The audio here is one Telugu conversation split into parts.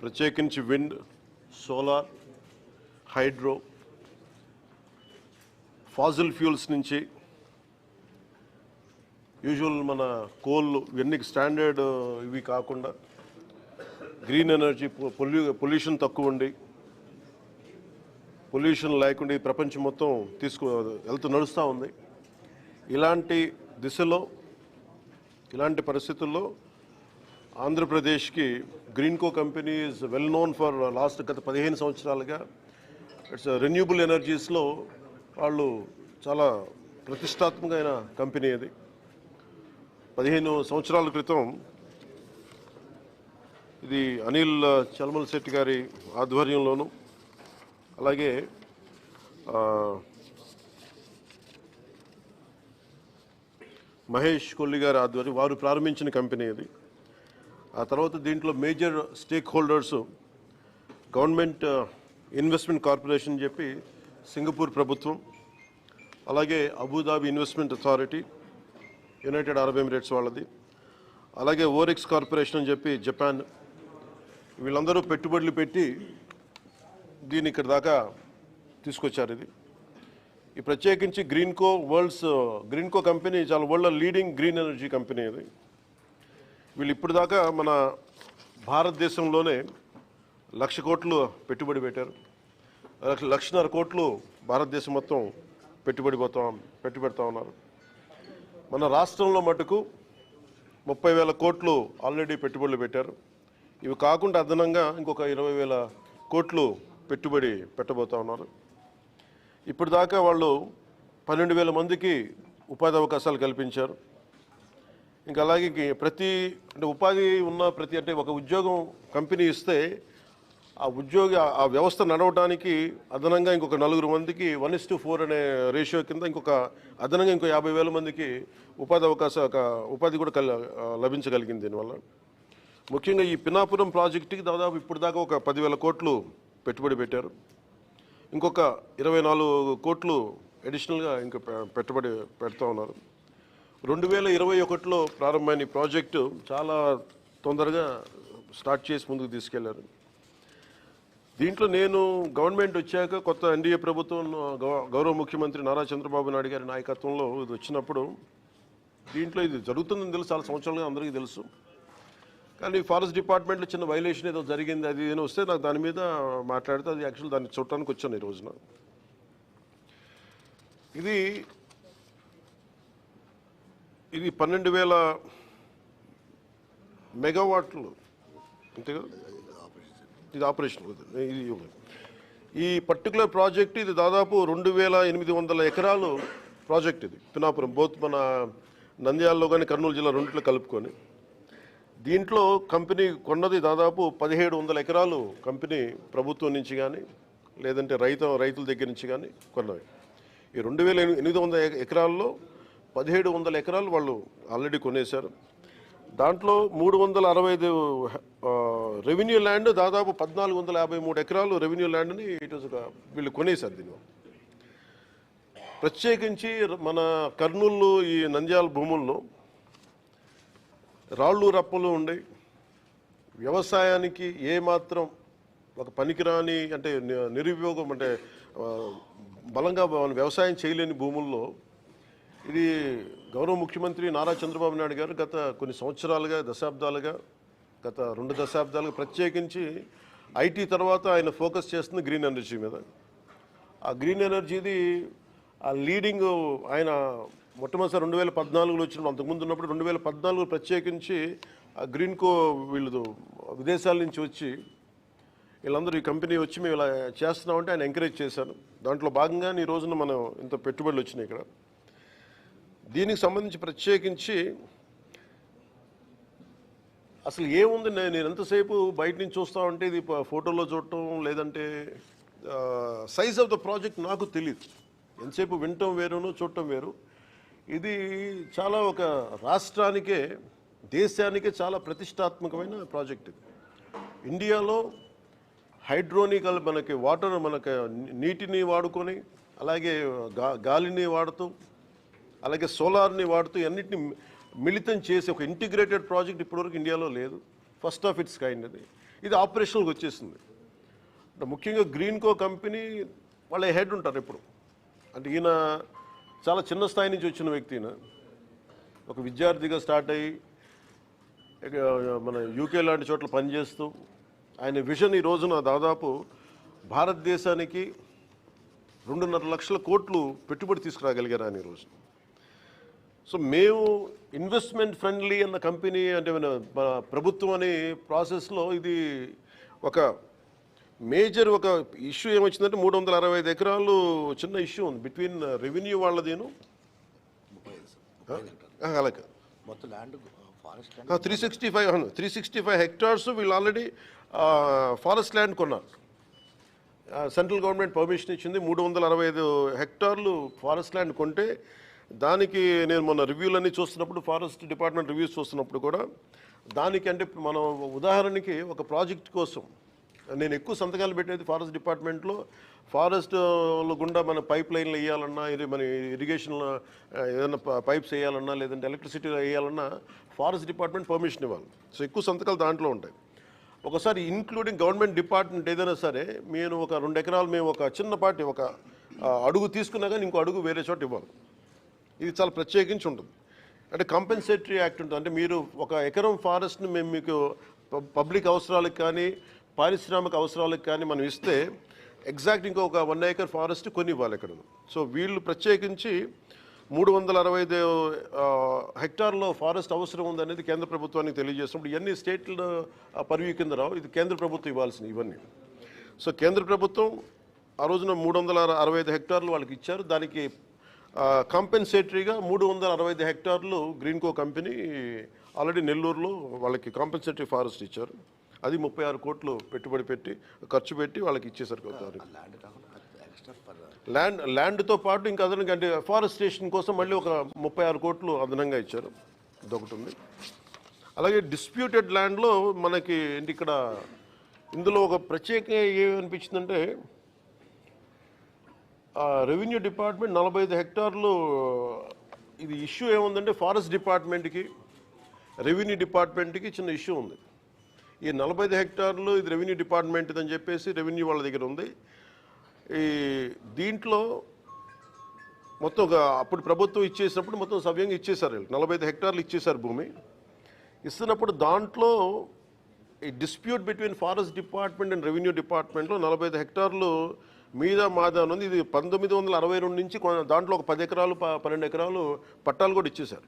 ప్రత్యేకించి wind solar hydro fossil fuels నుంచి యూజువల్ మన కోల్ ఇవన్నీ స్టాండర్డ్ ఇవి కాకుండా గ్రీన్ ఎనర్జీ పొల్యూ పొల్యూషన్ తక్కువ ఉండి పొల్యూషన్ లేకుండా ఈ ప్రపంచం మొత్తం తీసుకు వెళ్తూ నడుస్తూ ఉంది. ఇలాంటి దిశలో ఇలాంటి పరిస్థితుల్లో ఆంధ్రప్రదేశ్కి Greenko company is well known for last గత పదిహేను సంవత్సరాలుగా ఇట్స్ రెన్యూబుల్ ఎనర్జీస్లో వాళ్ళు చాలా ప్రతిష్టాత్మకమైన కంపెనీ అది. పదిహేను సంవత్సరాల క్రితం ఇది అనిల్ uh, చల్మల్ శెట్టి గారి ఆధ్వర్యంలోను అలాగే uh, మహేష్ కొల్లి గారి ఆధ్వర్యం వారు ప్రారంభించిన కంపెనీ ఇది ఆ తర్వాత దీంట్లో major stakeholders government investment corporation చెప్పి సింగపూర్ ప్రభుత్వం అలాగే Abu Dhabi investment authority United Arab Emirates వాళ్ళది అలాగే ఓరెక్స్ కార్పొరేషన్ అని చెప్పి జపాన్. వీళ్ళందరూ పెట్టుబడులు పెట్టి దీన్ని ఇక్కడ దాకా తీసుకొచ్చారు ఇది. ఈ ప్రత్యేకించి గ్రీన్కో వరల్డ్స్ గ్రీన్కో కంపెనీ చాలా world leading green energy company అది. వీళ్ళు ఇప్పుడు దాకా మన భారతదేశంలోనే లక్ష కోట్లు పెట్టుబడి పెట్టారు. లక్షన్నర కోట్లు భారతదేశం మొత్తం పెట్టుబడి పోతా పెట్టుబెడతా ఉన్నారు. మన రాష్ట్రంలో మటుకు ముప్పై వేల కోట్లు ఆల్రెడీ పెట్టుబడులు పెట్టారు. ఇవి కాకుండా అదనంగా ఇంకొక ఇరవై వేల కోట్లు పెట్టుబడి పెట్టబోతా ఉన్నారు. ఇప్పుడు దాకా వాళ్ళు పన్నెండు వేల మందికి ఉపాధి అవకాశాలు కల్పించారు. ఇంకా అలాగే ప్రతి అంటే ఉపాధి ఉన్న ప్రతి అంటే ఒక ఉద్యోగం కంపెనీ ఇస్తే ఆ ఉద్యోగి ఆ- వ్యవస్థ నడవడానికి అదనంగా ఇంకొక నలుగురు మందికి వన్ ఇస్ టు ఫోర్ అనే రేషియో కింద ఇంకొక అదనంగా ఇంకో యాభై వేల మందికి ఉపాధి అవకాశ ఒక ఉపాధి కూడా లభించగలిగింది దీనివల్ల. ముఖ్యంగా ఈ పినాపురం ప్రాజెక్టుకి దాదాపు ఇప్పుడు దాకా ఒక పదివేల కోట్లు పెట్టుబడి పెట్టారు. ఇంకొక ఇరవై నాలుగు కోట్లు అడిషనల్గా ఇంకా పెట్టుబడి పెడతా ఉన్నారు. రెండు వేల ఇరవై ఒకటిలో ప్రారంభమైన ఈ ప్రాజెక్టు చాలా తొందరగా స్టార్ట్ చేసి ముందుకు తీసుకెళ్ళారు. దీంట్లో నేను గవర్నమెంట్ వచ్చాక కొత్త ఎన్డీఏ ప్రభుత్వం గౌ- గౌరవ ముఖ్యమంత్రి నారా చంద్రబాబు నాయుడు గారి నాయకత్వంలో ఇది వచ్చినప్పుడు దీంట్లో ఇది జరుగుతుందని తెలుసు చాలా సంవత్సరాలుగా అందరికీ తెలుసు. కానీ ఫారెస్ట్ డిపార్ట్మెంట్లో చిన్న వైలేషన్ ఏదో జరిగింది అది ఏదో వస్తే నాకు దాని మీద మాట్లాడితే అది యాక్చువల్ దాన్ని చూడటానికి వచ్చాను ఈ రోజున. ఇది ఇది పన్నెండు వేల మెగావాట్లు. అంతే కదా? ఇది ఆపరేషన్ ఇది ఈ పర్టికులర్ ప్రాజెక్ట్ ఇది దాదాపు రెండు వేల ఎనిమిది వందల ఎకరాలు ప్రాజెక్ట్ ఇది. పినాపురం బోత్ మన నంద్యాలలో కానీ కర్నూలు జిల్లా రెండిట్లో కలుపుకొని. దీంట్లో కంపెనీ కొన్నది దాదాపు పదిహేడు వందల ఎకరాలు కంపెనీ ప్రభుత్వం నుంచి కానీ లేదంటే రైతు రైతుల దగ్గర నుంచి కానీ కొన్నవి. ఈ రెండు వేల ఎనిమిది వందల ఎకరాల్లో పదిహేడు వందల ఎకరాలు వాళ్ళు ఆల్రెడీ కొనేశారు. దాంట్లో మూడు వందల అరవై ఐదు రెవెన్యూ ల్యాండ్ దాదాపు పద్నాలుగు వందల యాభై మూడు ఎకరాలు రెవెన్యూ ల్యాండ్ని ఇటు వీళ్ళు కొనేశారు దీన్ని. ప్రత్యేకించి మన కర్నూలు ఈ నంద్యాల భూముల్లో రాళ్ళు రప్పలు ఉండి వ్యవసాయానికి ఏమాత్రం ఒక పనికిరాని అంటే నిరుపయోగం అంటే బలంగా వ్యవసాయం చేయలేని భూముల్లో ఇది గౌరవ ముఖ్యమంత్రి నారా చంద్రబాబు నాయుడు గారు గత కొన్ని సంవత్సరాలుగా దశాబ్దాలుగా గత రెండు దశాబ్దాలుగా ప్రత్యేకించి ఐటీ తర్వాత ఆయన ఫోకస్ చేస్తుంది గ్రీన్ ఎనర్జీ మీద. ఆ గ్రీన్ ఎనర్జీది ఆ లీడింగ్ ఆయన మొట్టమొదటిసారి రెండు వేల పద్నాలుగులో వచ్చినప్పుడు అంతకుముందు ఉన్నప్పుడు రెండు వేల పద్నాలుగు ప్రత్యేకించి ఆ గ్రీన్కో వీళ్ళు విదేశాల నుంచి వచ్చి వీళ్ళందరూ ఈ కంపెనీ వచ్చి మేము ఇలా చేస్తున్నామంటే ఆయన ఎంకరేజ్ చేశాను దాంట్లో భాగంగానే ఈ రోజున మనం ఇంత పెట్టుబడులు వచ్చినాయి ఇక్కడ. దీనికి సంబంధించి ప్రత్యేకించి అసలు ఏముంది? నేను నేను ఎంతసేపు బయట నుంచి చూస్తా ఉంటే ఇది ఫోటోలో చూడటం లేదంటే సైజ్ ఆఫ్ ద ప్రాజెక్ట్ నాకు తెలియదు ఎంతసేపు వినటం వేరును చూడటం వేరు. ఇది చాలా ఒక రాష్ట్రానికే దేశానికే చాలా ప్రతిష్టాత్మకమైన ప్రాజెక్ట్ ఇది. ఇండియాలో హైడ్రోనికల్ మనకి వాటర్ మనకి నీటిని వాడుకొని అలాగే గాలిని వాడుతూ అలాగే సోలార్ని వాడుతూ అన్నింటిని మిళితం చేసి ఒక ఇంటిగ్రేటెడ్ ప్రాజెక్ట్ ఇప్పటివరకు ఇండియాలో లేదు. ఫస్ట్ ఆఫ్ ఇట్స్ కైండ్ అది. ఇది ఆపరేషనల్కి వచ్చేసింది. ముఖ్యంగా గ్రీన్ కో కంపెనీ వాళ్ళ హెడ్ ఉంటారు ఇప్పుడు. అంటే ఈయన చాలా చిన్న స్థాయి నుంచి వచ్చిన వ్యక్తి ఈయన. ఒక విద్యార్థిగా స్టార్ట్ అయ్యి మన యూకే లాంటి చోట్ల పనిచేస్తూ ఆయన విజన్ ఈ రోజున దాదాపు భారతదేశానికి రెండున్నర లక్షల కోట్లు పెట్టుబడి తీసుకురాగలిగారు ఆయన ఈరోజు సో మేము ఇన్వెస్ట్మెంట్ ఫ్రెండ్లీ అన్న కంపెనీ అంటే మన ప్రభుత్వం అనే ప్రాసెస్లో ఇది ఒక మేజర్ ఒక ఇష్యూ ఏమొచ్చిందంటే మూడు వందల అరవై ఐదు ఎకరాలు చిన్న ఇష్యూ ఉంది. బిట్వీన్ రెవెన్యూ వాళ్ళదేను. హెక్టార్లు. ఆ, అలాగే. మొత్తం land forest land three sixty five three sixty five hectares వీళ్ళు ఆల్రెడీ ఫారెస్ట్ ల్యాండ్ కొన్నారు. సెంట్రల్ గవర్నమెంట్ పర్మిషన్ ఇచ్చింది. మూడు వందల అరవై ఐదు హెక్టార్లు ఫారెస్ట్ ల్యాండ్ కొంటే దానికి నేను మొన్న రివ్యూలన్నీ చూస్తున్నప్పుడు ఫారెస్ట్ డిపార్ట్మెంట్ రివ్యూస్ చూస్తున్నప్పుడు కూడా దానికి అంటే మనం ఉదాహరణకి ఒక ప్రాజెక్ట్ కోసం నేను ఎక్కువ సంతకాలు పెట్టేది ఫారెస్ట్ డిపార్ట్మెంట్లో. ఫారెస్ట్ గుండా మన పైప్ లైన్లు వేయాలన్నా ఇది మన ఇరిగేషన్ ఏదైనా పైప్స్ వేయాలన్నా లేదంటే ఎలక్ట్రిసిటీ వేయాలన్నా ఫారెస్ట్ డిపార్ట్మెంట్ పర్మిషన్ ఇవ్వాలి. సో ఎక్కువ సంతకాలు దాంట్లో ఉంటాయి. ఒకసారి ఇంక్లూడింగ్ గవర్నమెంట్ డిపార్ట్మెంట్ ఏదైనా సరే నేను ఒక రెండు ఎకరాలు మేము ఒక చిన్నపాటి ఒక అడుగు తీసుకున్నా కానీ ఇంకో అడుగు వేరే చోట ఇవ్వాలి. ఇది చాలా ప్రత్యేకించి ఉంటుంది. అంటే కంపెన్సేటరీ యాక్ట్ ఉంటుంది. అంటే మీరు ఒక ఎకరం ఫారెస్ట్ని మేము మీకు పబ్లిక్ అవసరాలకు కానీ పారిశ్రామిక అవసరాలకు కానీ మనం ఇస్తే ఎగ్జాక్ట్ ఇంకొక వన్ ఏకర్ ఫారెస్ట్ కొన్ని ఇవ్వాలి ఇక్కడ సో వీళ్ళు ప్రత్యేకించి మూడు వందల అరవై ఐదు హెక్టార్లో ఫారెస్ట్ అవసరం ఉందనేది కేంద్ర ప్రభుత్వానికి తెలియజేసినప్పుడు ఇవన్నీ స్టేట్ల పరివ్యూ కింద రావు. ఇది కేంద్ర ప్రభుత్వం ఇవ్వాల్సింది ఇవన్నీ. సో కేంద్ర ప్రభుత్వం ఆ రోజున మూడు వందల అరవై ఐదు హెక్టార్లు వాళ్ళకి ఇచ్చారు. దానికి కాంపెన్సేటరీగా మూడు వందల అరవై ఐదు హెక్టార్లు గ్రీన్ కో కంపెనీ ఆల్రెడీ నెల్లూరులో వాళ్ళకి కాంపెన్సేటరీ ఫారెస్ట్ ఇచ్చారు. అది ముప్పై ఆరు కోట్లు పెట్టుబడి పెట్టి ఖర్చు పెట్టి వాళ్ళకి ఇచ్చేసారు ల్యాండ్ ల్యాండ్తో పాటు ఇంకా అదనంగా అంటే ఫారెస్ట్ స్టేషన్ కోసం మళ్ళీ ఒక ముప్పై ఆరు కోట్లు అదనంగా ఇచ్చారు. ఇదొకటి ఉంది. అలాగే డిస్ప్యూటెడ్ ల్యాండ్లో మనకి ఇక్కడ ఇందులో ఒక ప్రత్యేకంగా ఏమనిపించిందంటే రెవెన్యూ డిపార్ట్మెంట్ నలభై ఐదు హెక్టార్లు ఇది ఇష్యూ ఏముందంటే ఫారెస్ట్ డిపార్ట్మెంట్కి రెవెన్యూ డిపార్ట్మెంట్కి చిన్న ఇష్యూ ఉంది. ఈ నలభై ఐదు హెక్టార్లు ఇది రెవెన్యూ డిపార్ట్మెంట్ అని చెప్పేసి రెవెన్యూ వాళ్ళ దగ్గర ఉంది. ఈ దీంట్లో మొత్తం ఒక అప్పుడు ప్రభుత్వం ఇచ్చేసినప్పుడు మొత్తం సవ్యంగా ఇచ్చేశారు వీళ్ళు. నలభై ఐదు హెక్టార్లు ఇచ్చేశారు భూమి. ఇస్తున్నప్పుడు దాంట్లో ఈ dispute between forest department and revenue డిపార్ట్మెంట్లో నలభై ఐదు హెక్టార్లు మీద మాదా ఉంది. ఇది పంతొమ్మిది వందల అరవై రెండు నుంచి దాంట్లో ఒక పది ఎకరాలు పన్నెండు ఎకరాలు పట్టాలు కూడా ఇచ్చేశారు.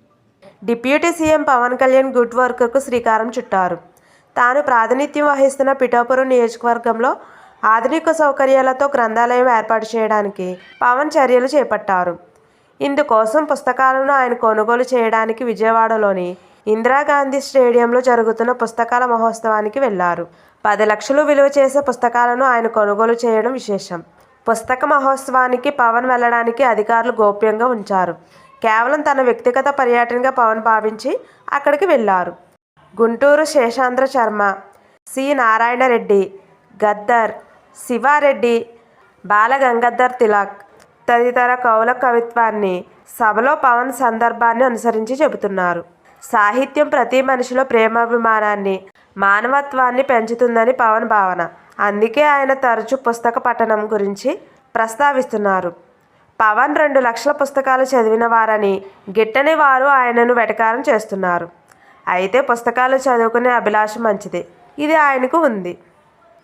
Deputy CM Pawan Kalyan good వర్కర్కు శ్రీకారం చుట్టారు. తాను ప్రాతినిధ్యం వహిస్తున్న పిఠాపురం నియోజకవర్గంలో ఆధునిక సౌకర్యాలతో గ్రంథాలయం ఏర్పాటు చేయడానికి పవన్ చర్యలు చేపట్టారు. ఇందుకోసం పుస్తకాలను ఆయన కొనుగోలు చేయడానికి విజయవాడలోని ఇందిరాగాంధీ స్టేడియంలో జరుగుతున్న పుస్తకాల మహోత్సవానికి వెళ్ళారు. పది లక్షలు విలువ చేసే పుస్తకాలను ఆయన కొనుగోలు చేయడం విశేషం. పుస్తక మహోత్సవానికి పవన్ వెళ్ళడానికి అధికారులు గోప్యంగా ఉంచారు. కేవలం తన వ్యక్తిగత పర్యటనగా పవన్ భావించి అక్కడికి వెళ్ళారు. గుంటూరు శేషాంధ్ర శర్మ సి. నారాయణ రెడ్డి గద్దర్ శివారెడ్డి బాలగంగాధర్ తిలక్ తదితర కవుల కవిత్వాన్ని సభలో పవన్ సందర్భాన్ని అనుసరించి చెబుతున్నారు. సాహిత్యం ప్రతి మనిషిలో ప్రేమాభిమానాన్ని మానవత్వాన్ని పెంచుతుందని పవన్ భావన. అందుకే ఆయన తరచూ పుస్తక పఠనం గురించి ప్రస్తావిస్తున్నారు. పవన్ రెండు లక్షల పుస్తకాలు చదివిన వారని గిట్టని వారు ఆయనను వెటకారం చేస్తున్నారు. అయితే పుస్తకాలు చదువుకునే అభిలాష మంచిది. ఇది ఆయనకు ఉంది.